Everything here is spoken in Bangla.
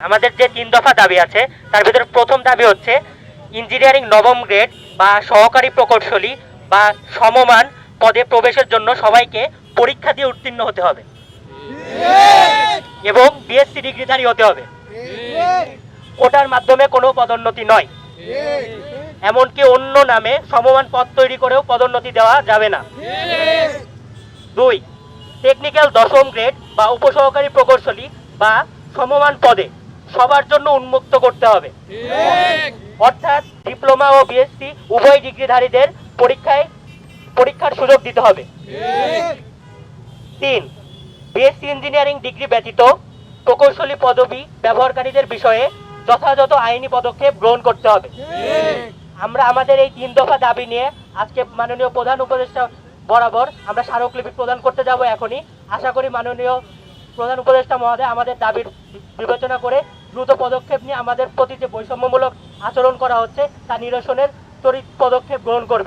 আমাদের যে তিন দফা দাবি আছে, তার ভিতরে প্রথম দাবি হচ্ছে ইঞ্জিনিয়ারিং নবম গ্রেড বা সহকারী প্রকৌশলী বা সমমান পদে প্রবেশের জন্য সবাইকে পরীক্ষা দিয়ে উত্তীর্ণ হতে হবে। এবং বিএসসি ডিগ্রিধারী হতে হবে। কোটার মাধ্যমে কোনো পদোন্নতি নয়। এমনকি অন্য নামে সমমান পদ তৈরি করেও পদোন্নতি দেওয়া যাবে না। দুই টেকনিক্যাল দশম গ্রেড বা উপসহকারী প্রকৌশলী বা সমমান পদে সবার জন্য উন্মুক্ত করতে হবে। অর্থাৎ ডিপ্লোমা ও বিএসসি উভয় ডিগ্রিধারীদের পরীক্ষায় পরীক্ষার সুযোগ দিতে হবে। তিন বিএসসি ইঞ্জিনিয়ারিং ডিগ্রি ব্যতীত প্রকৌশলী পদবি ব্যবহারকারীদের বিষয়ে যথাযথ আইনি পদক্ষেপ গ্রহণ করতে হবে। আমরা আমাদের এই তিন দফা দাবি নিয়ে আজকে মাননীয় প্রধান উপদেষ্টা বরাবর আমরা স্মারকলিপি প্রদান করতে যাব এখনই। আশা করি মাননীয় প্রধান উপদেষ্টা মহোদয় আমাদের দাবির বিবেচনা করে দ্রুত পদক্ষেপ নিয়ে আমাদের প্রতি যে বৈষম্যমূলক আচরণ করা হচ্ছে, তা নিরসনের ত্বরিত পদক্ষেপ গ্রহণ করবেন।